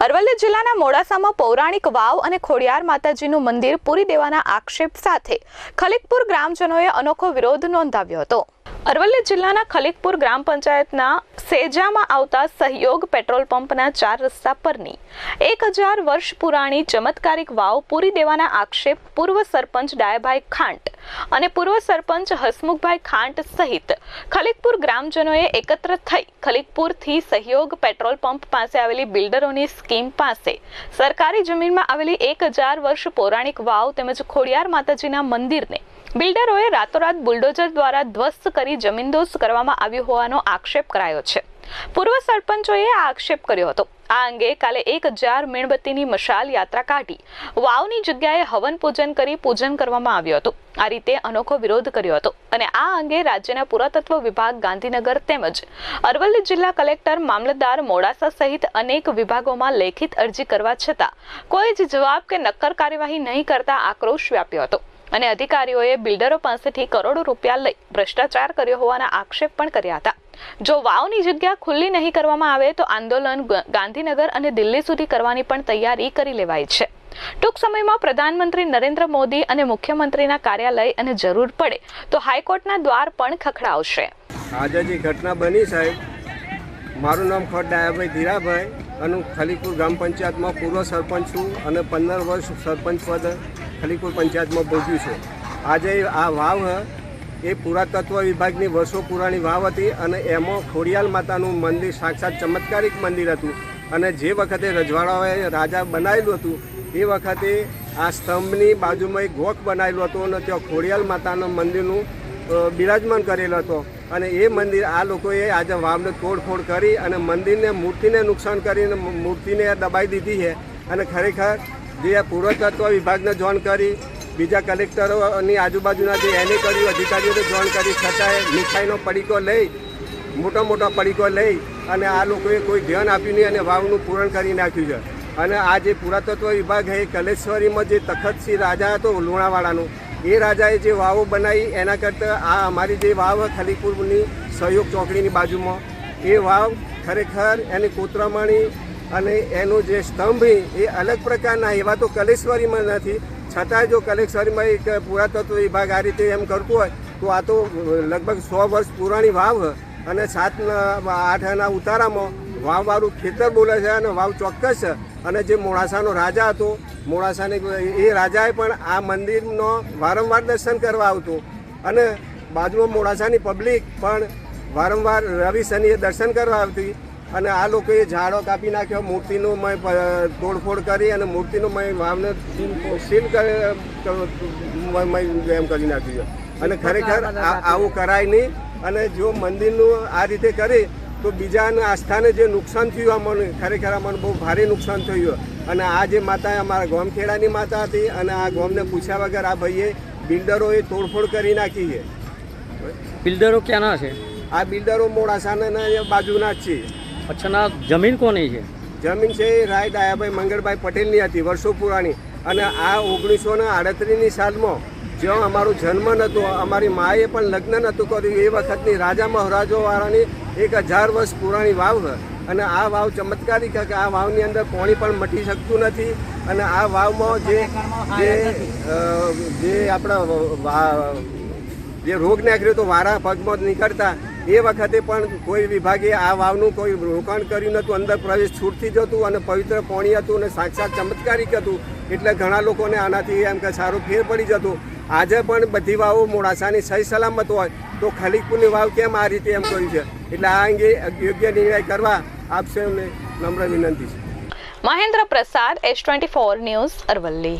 અરવલ્લી જિલ્લાના મોડાસામાં પૌરાણિક વાવ અને ખોડિયાર માતાજીનું મંદિર પૂરી દેવાના આક્ષેપ સાથે ખલીકપુર ગ્રામજનોએ અનોખો વિરોધ નોંધાવ્યો હતો. અરવલ્લી જિલ્લાના ખલીકપુર ગ્રામ પંચાયતના સેજામાં આવતા સહયોગ પેટ્રોલ પંપના ચાર રસ્તા પરની એક હજાર વર્ષ પુરાણી ચમત્કારિક વાવ પૂરી દેવાના આક્ષેપ પૂર્વ સરપંચ ડાયાભાઈ ખાંટ અને પૂર્વ સરપંચ હસમુખભાઈ ખાંટ સહિત ખલીકપુર ગ્રામજનોએ એકત્ર થઈ ખલીકપુરથી સહયોગ પેટ્રોલ પંપ પાસે આવેલી બિલ્ડરોની સ્કીમ પાસે સરકારી જમીનમાં આવેલી એક હજાર વર્ષ પૌરાણિક વાવ તેમજ ખોડિયાર માતાજીના મંદિરને બિલ્ડરોએ રાતોરાત બુલડોઝર દ્વારા ધ્વસ્ત કરી જમીનદોસ્ત કરવામાં આવ્યું હોવાનો આક્ષેપ કરાયો છે. પૂર્વ સરપંચોએ આ આક્ષેપ કર્યો હતો. આ અંગે કાલે એક હજાર મીણબત્તીની મશાલ યાત્રા કાઢી. વાવની જગ્યાએ હવન પૂજન કરી પૂજન કરવામાં આવ્યું હતું. આ રીતે અનોખો વિરોધ કર્યો હતો અને આ અંગે રાજ્યના પુરાતત્વ વિભાગ, ગાંધીનગર તેમજ અરવલ્લી જિલ્લા કલેક્ટર, મામલતદાર મોડાસા સહિત અનેક વિભાગોમાં લેખિત અરજી કરવા છતાં કોઈ જ જવાબ કે નક્કર કાર્યવાહી નહીં કરતા આક્રોશ વ્યાપ્યો હતો અને અધિકારીઓએ બિલ્ડરો પાસેથી કરોડો રૂપિયા લઈ ભ્રષ્ટાચાર કર્યો હોવાના આક્ષેપ પણ કર્યા હતા. જો વાવની જગ્યા ખુલ્લી નહીં કરવામાં આવે તો આંદોલન ગાંધીનગર અને દિલ્હી સુધી કરવાની પણ તૈયારી કરી લેવાય છે. ટૂંક સમયમાં પ્રધાનમંત્રી નરેન્દ્ર મોદી અને મુખ્યમંત્રીના કાર્યાલય અને જરૂર પડે તો હાઈકોર્ટના દ્વાર પણ ખખડાવશે. આજે જે ઘટના બની સાહેબ, મારું નામ ખોટ ડાયાભાઈ ધીરાભાઈ અને હું ખલીપુર ગ્રામ પંચાયતમાં પૂર્વ સરપંચ છું અને પંદર વર્ષ સરપંચ પદ ખલીપુર પંચાયતમાં ભોગ્યું છે. આજે આ વાવ એ પુરાતત્વ વિભાગની વર્ષો પુરાણી વાવ હતી અને એમાં ખોડિયાલ માતાનું મંદિર સાક્ષાત ચમત્કારિક મંદિર હતું. અને જે વખતે રજવાડાઓએ રાજા બનાવેલું હતું, એ વખતે આ સ્તંભની બાજુમાં એક ગોખ બનાવેલો હતો અને ત્યાં ખોડિયાલ માતાના મંદિરનું બિરાજમાન કરેલો હતો. અને એ મંદિર આ લોકોએ આજે વાવને તોડફોડ કરી અને મંદિરને મૂર્તિને નુકસાન કરીને મૂર્તિને દબાઈ દીધી છે. અને ખરેખર જે પુરાતત્વ વિભાગને જોન કરી બીજા કલેક્ટરોની આજુબાજુના જે એને કર્યું, અધિકારીઓને જોણ કરી, છતાંય મીઠાઈનો પડીકો લઈ, મોટો મોટો પડીકો લઈ અને આ લોકોએ કોઈ ધ્યાન આપ્યું નહીં અને વાવનું પૂરણ કરી નાખ્યું છે. અને આ જે પુરાતત્વ વિભાગ એ કલેશ્વરીમાં જે તખતસિંહ રાજા હતો, લુણાવાડાનો, એ રાજાએ જે વાવો બનાવી, એના કરતાં આ અમારી જે વાવ ખલીપુરની સહયોગ ચોકડીની બાજુમાં, એ વાવ ખરેખર એની કોતરામણી અને એનો જે સ્તંભ એ અલગ પ્રકારના એવા તો કલેશ્વરીમાં નથી છતાંય જો કલેક્શનમાં એક પુરાતત્વ વિભાગ આ રીતે એમ કરતું હોય, તો આ તો લગભગ સો વર્ષ પુરાણી વાવ અને સાત આઠના ઉતારામાં વાવવાળું ખેતર બોલે છે અને વાવ ચોક્કસ અને જે મોડાસાનો રાજા હતો, મોડાસાને એ રાજાએ પણ આ મંદિરનો વારંવાર દર્શન કરવા આવતો. અને બાજુમાં મોડાસાની પબ્લિક પણ વારંવાર રવિ શનિએ દર્શન કરવા આવતી. અને આ લોકોએ ઝાડો કાપી નાખ્યો મૂર્તિનું મેં તોડફોડ કરી અને મૂર્તિનું મેં વાવને સીલ એમ કરી નાખ્યું અને ખરેખર આવું કરાય નહીં અને જો મંદિરનું આ રીતે કરી તો બીજાના આસ્થાને જે નુકસાન થયું અમને ખરેખર અમને બહુ ભારે નુકસાન થયું અને આ જે માતા અમારા ગોમખેડાની માતા હતી અને આ ગોમને પૂછ્યા વગર આ ભાઈએ બિલ્ડરોએ તોડફોડ કરી નાખી છે. બિલ્ડરો ક્યાંના છે? આ બિલ્ડરો મોડાસાના બાજુના જ છે. અચ્છા જમીન કોની છે? જમીન છે એ રાય દાયાભાઈ મંગળભાઈ પટેલની હતી, વર્ષો પુરાણી. અને આ ઓગણીસો ને આડત્રીસની સાલમાં જ્યાં અમારો જન્મ નહોતો, અમારી માએ પણ લગ્ન નહોતું કર્યું, એ વખતની રાજા મહારાજોવાળાની એક હજાર વર્ષ પુરાણી વાવ અને આ વાવ ચમત્કારિક છે કે આ વાવની અંદર પાણી પણ મટી શકતું નથી. અને આ વાવમાં જે જે આપણા જે રોગ નાખ્યો તો વારા પગમાં નીકળતા. એ વખતે પણ કોઈ વિભાગે આ વાવનું કોઈ રોકાણ કર્યું નહોતું. અંદર પ્રવેશ છૂટથી જતું અને પવિત્ર પાણી હતું અને સાક્ષાત ચમત્કારિક હતું. એટલે ઘણા લોકોને આનાથી એમ કે સારો ફેર પડી જતો. આજે પણ બધી વાવો મોડાસાની સહી સલામત હોય તો ખલીકપુરની વાવ કેમ આ રીતે એમ કર્યું છે? એટલે આ અંગે યોગ્ય નિર્ણય કરવા આપ સૌને નમ્ર વિનંતી છે. Mahendra Prasad S twenty four news Aravalli.